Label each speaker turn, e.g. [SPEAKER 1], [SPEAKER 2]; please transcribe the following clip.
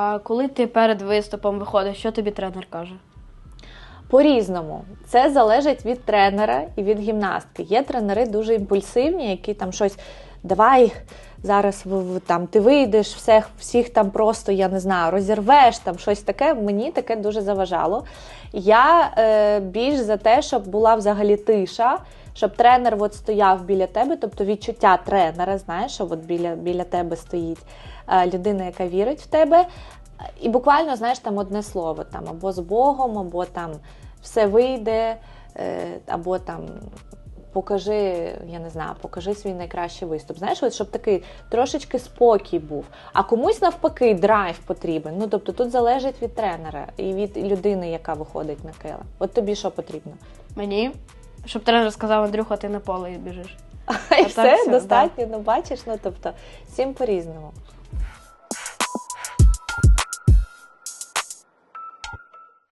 [SPEAKER 1] А коли ти перед виступом виходиш, що тобі тренер каже?
[SPEAKER 2] По-різному. Це залежить від тренера і від гімнастки. Є тренери дуже імпульсивні, які там щось давай зараз там ти вийдеш, всіх, всіх там просто я не знаю, розірвеш там щось таке. Мені таке дуже заважало. Я е, більш за те, щоб була взагалі тиша, щоб тренер от стояв біля тебе, тобто відчуття тренера, знаєш, що от біля, біля тебе стоїть е, людина, яка вірить в тебе. І буквально, знаєш, там одне слово, там або з Богом, або там все вийде, е, або там покажи, я не знаю, покажи свій найкращий виступ. Знаєш, от щоб такий трошечки спокій був. А комусь навпаки драйв потрібен. Ну тобто тут залежить від тренера і від людини, яка виходить на килим. От тобі що потрібно?
[SPEAKER 1] Мені? Щоб тренер сказав, Андрюха, ти на поле біжиш.
[SPEAKER 2] І все
[SPEAKER 1] все,
[SPEAKER 2] достатньо, ну бачиш, ну тобто всім по-різному.